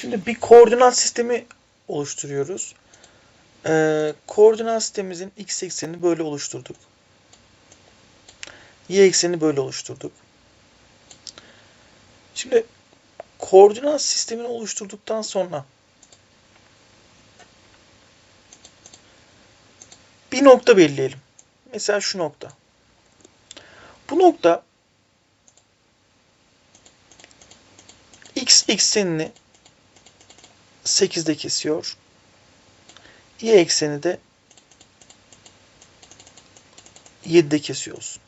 Şimdi bir koordinat sistemi oluşturuyoruz. Ee, koordinat sistemimizin x eksenini böyle oluşturduk. Y eksenini böyle oluşturduk. Şimdi koordinat sistemini oluşturduktan sonra bir nokta belirleyelim. Mesela şu nokta. Bu nokta x eksenini 8'de kesiyor. Y ekseni de 7'de kesiyoruz.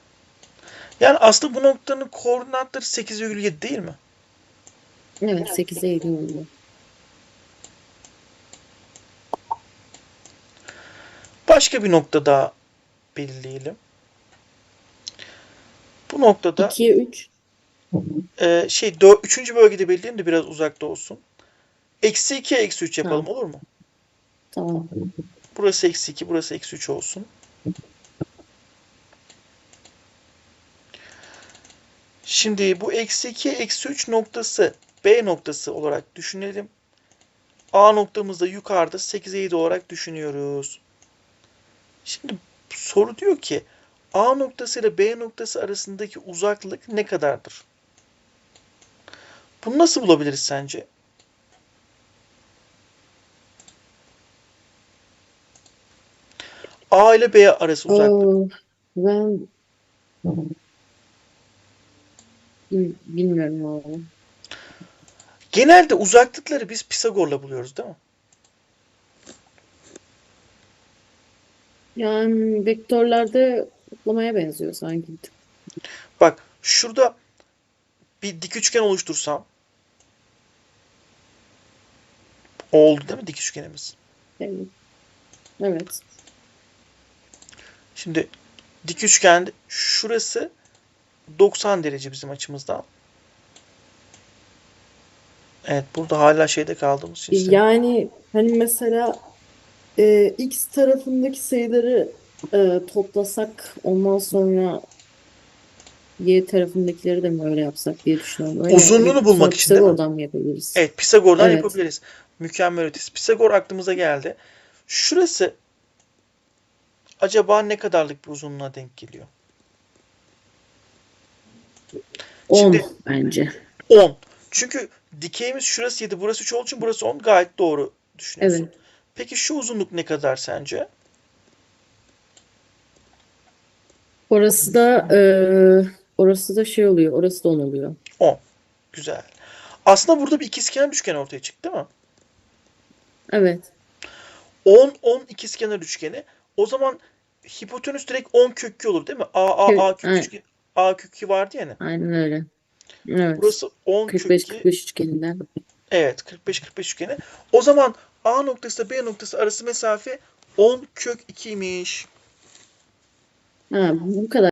Yani aslında bu noktanın koordinatları 8,7 değil mi? Evet 8'e 7 oldu. Başka bir nokta daha belirleyelim. Bu noktada 2'ye 3. e, şey 4, 3. bölgede belirleyelim de biraz uzakta olsun. Eksi 2, eksi 3 yapalım Tamam. olur mu? Tamam. Burası eksi 2, burası eksi 3 olsun. Şimdi bu eksi 2, eksi 3 noktası B noktası olarak düşünelim. A noktamız da yukarıda 8'e 7 olarak düşünüyoruz. Şimdi soru diyor ki A noktası ile B noktası arasındaki uzaklık ne kadardır? Bunu nasıl bulabiliriz sence? A ile B arası uzaklık. Oo, ben Bil- bilmiyorum abi. Genelde uzaklıkları biz Pisagor'la buluyoruz değil mi? Yani vektörlerde toplamaya benziyor sanki. Bak şurada bir dik üçgen oluştursam oldu değil mi dik üçgenimiz? Evet. Evet. Şimdi dik üçgende şurası 90 derece bizim açımızdan. Evet burada hala şeyde kaldığımız için Yani hani mesela e, x tarafındaki sayıları e, toplasak ondan sonra y tarafındakileri de mi öyle yapsak diye düşünüyorum. Öyle Uzunluğunu bir bulmak için değil mi? Pisagor'dan yapabiliriz? Evet Pisagor'dan Evet. yapabiliriz. Mükemmel ötesi. Pisagor aklımıza geldi. Şurası acaba ne kadarlık bir uzunluğa denk geliyor? 10 Şimdi- bence. 10. Çünkü dikeyimiz şurası 7, burası 3 olduğu için burası 10 gayet doğru düşünüyorsun. Evet. Peki şu uzunluk ne kadar sence? Orası da e, orası da şey oluyor. Orası da 10 oluyor. 10. Güzel. Aslında burada bir ikizkenar üçgen ortaya çıktı değil mi? Evet. 10, 10 ikizkenar üçgeni. O zaman hipotenüs direkt 10 kök 2 olur değil mi? A, A, Kök- A kök aynen. üçgen- A kök 2 vardı yani. Aynen öyle. Evet. Burası 10 kök 45 2. 45 üçgeninden. Evet 45 45 üçgeni. O zaman A noktası ile B noktası arası mesafe 10 kök 2'ymiş. Ha, bu kadar.